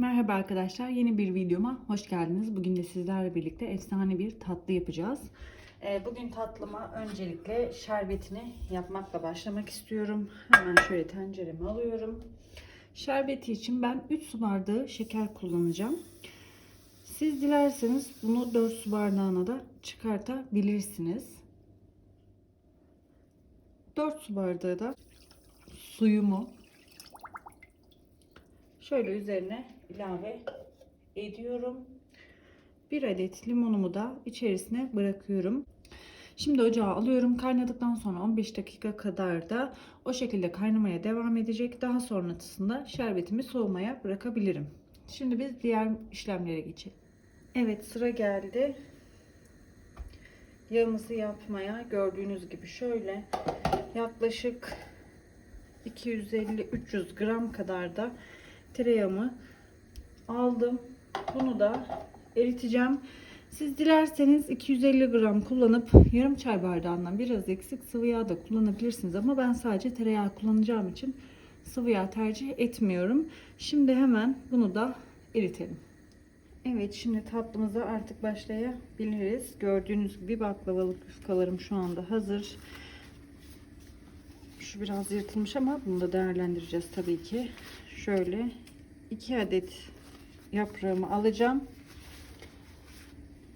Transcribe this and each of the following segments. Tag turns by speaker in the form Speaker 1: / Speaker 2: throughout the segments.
Speaker 1: Merhaba arkadaşlar. Yeni bir videoma hoş geldiniz. Bugün de sizlerle birlikte efsane bir tatlı yapacağız. Ee, Bugün tatlıma öncelikle şerbetini yapmakla başlamak istiyorum. Hemen şöyle tenceremi alıyorum. Şerbeti için ben 3 su bardağı şeker kullanacağım. Siz dilerseniz bunu 4 su bardağına da çıkartabilirsiniz. 4 su bardağı da suyumu şöyle üzerine ilave ediyorum. Bir adet limonumu da içerisine bırakıyorum. Şimdi ocağa alıyorum. Kaynadıktan sonra 15 dakika kadar da o şekilde kaynamaya devam edecek. Daha sonrasında şerbetimi soğumaya bırakabilirim. Şimdi biz diğer işlemlere geçelim. Evet sıra geldi. Yağımızı yapmaya gördüğünüz gibi şöyle yaklaşık 250-300 gram kadar da tereyağımı aldım. Bunu da eriteceğim. Siz dilerseniz 250 gram kullanıp yarım çay bardağından biraz eksik sıvı yağ da kullanabilirsiniz. Ama ben sadece tereyağı kullanacağım için sıvı yağ tercih etmiyorum. Şimdi hemen bunu da eritelim. Evet şimdi tatlımıza artık başlayabiliriz. Gördüğünüz gibi baklavalık yufkalarım şu anda hazır. Şu biraz yırtılmış ama bunu da değerlendireceğiz tabii ki. Şöyle iki adet yaprağımı alacağım.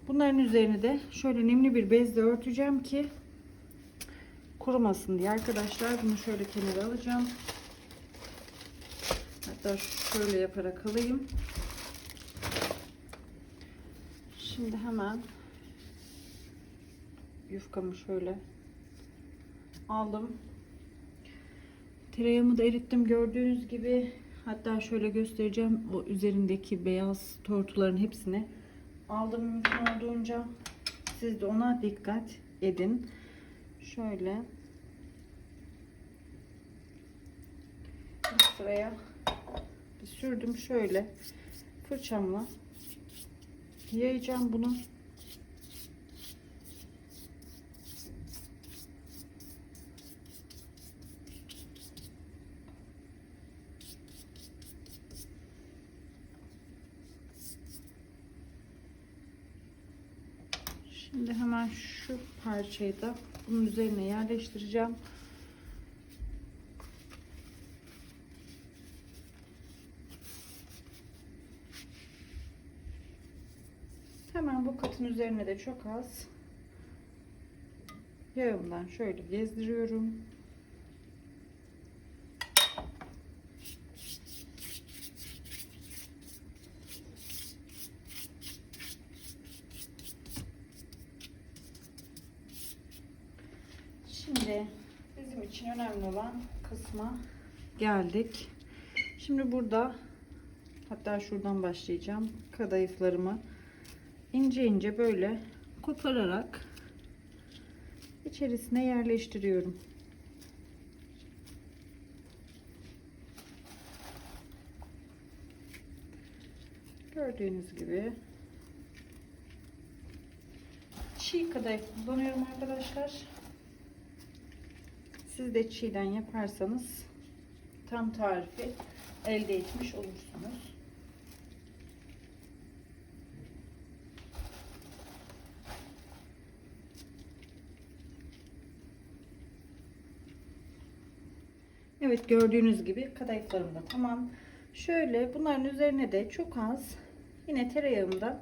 Speaker 1: Bunların üzerine de şöyle nemli bir bezle örteceğim ki kurumasın diye arkadaşlar. Bunu şöyle kenara alacağım. Hatta şöyle yaparak alayım. Şimdi hemen yufkamı şöyle aldım. Tereyağımı da erittim gördüğünüz gibi. Hatta şöyle göstereceğim. O üzerindeki beyaz tortuların hepsini aldım mümkün olduğunca. Siz de ona dikkat edin. Şöyle bir sıraya bir sürdüm şöyle fırçamla yayacağım bunu. Şimdi hemen şu parçayı da bunun üzerine yerleştireceğim. Hemen bu katın üzerine de çok az yağımdan şöyle gezdiriyorum. Şimdi bizim için önemli olan kısma geldik. Şimdi burada hatta şuradan başlayacağım. Kadayıflarımı ince ince böyle kopararak içerisine yerleştiriyorum. Gördüğünüz gibi çiğ kadayıf kullanıyorum arkadaşlar. Siz de çiğden yaparsanız tam tarifi elde etmiş olursunuz. Evet gördüğünüz gibi kadayıflarım da tamam. Şöyle bunların üzerine de çok az yine tereyağımdan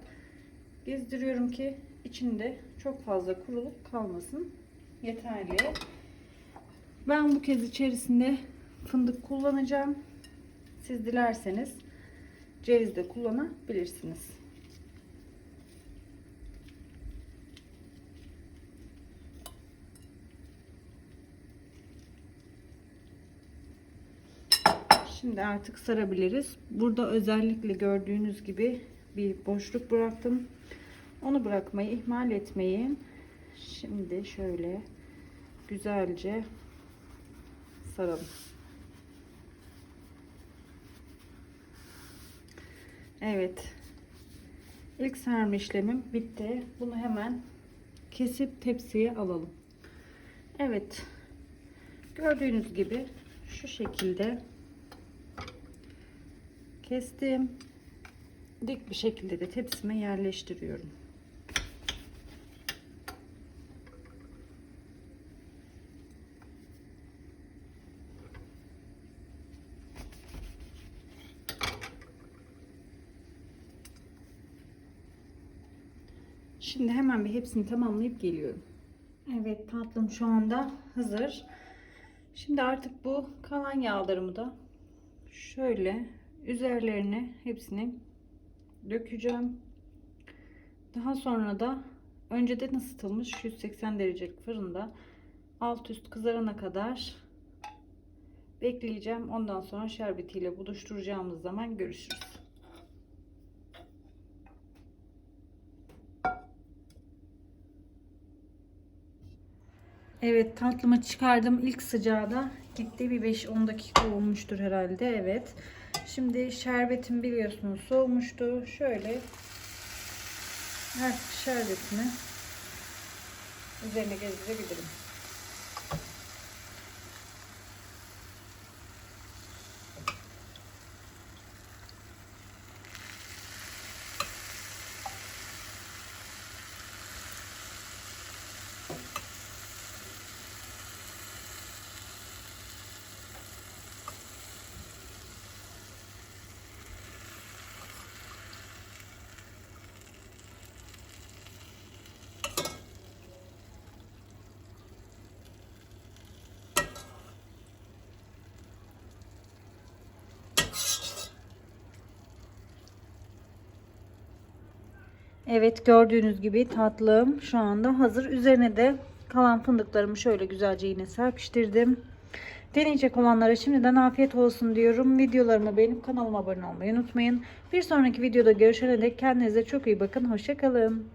Speaker 1: gezdiriyorum ki içinde çok fazla kuruluk kalmasın. Yeterli. Ben bu kez içerisinde fındık kullanacağım. Siz dilerseniz ceviz de kullanabilirsiniz. Şimdi artık sarabiliriz. Burada özellikle gördüğünüz gibi bir boşluk bıraktım. Onu bırakmayı ihmal etmeyin. Şimdi şöyle güzelce saralım. Evet. İlk sarma işlemim bitti. Bunu hemen kesip tepsiye alalım. Evet. Gördüğünüz gibi şu şekilde kestim. dik bir şekilde de tepsime yerleştiriyorum. Şimdi hemen bir hepsini tamamlayıp geliyorum. Evet tatlım şu anda hazır. Şimdi artık bu kalan yağlarımı da şöyle üzerlerine hepsini dökeceğim. Daha sonra da önceden ısıtılmış 180 derecelik fırında alt üst kızarana kadar bekleyeceğim. Ondan sonra şerbetiyle buluşturacağımız zaman görüşürüz. Evet tatlımı çıkardım. İlk sıcağı da gitti. Bir 5-10 dakika olmuştur herhalde. Evet. Şimdi şerbetim biliyorsunuz soğumuştu. Şöyle artık şerbetini üzerine gezdirebilirim. Evet gördüğünüz gibi tatlım şu anda hazır. Üzerine de kalan fındıklarımı şöyle güzelce yine serpiştirdim. Deneyecek olanlara şimdiden afiyet olsun diyorum. Videolarımı beğenip kanalıma abone olmayı unutmayın. Bir sonraki videoda görüşene dek kendinize çok iyi bakın. Hoşçakalın.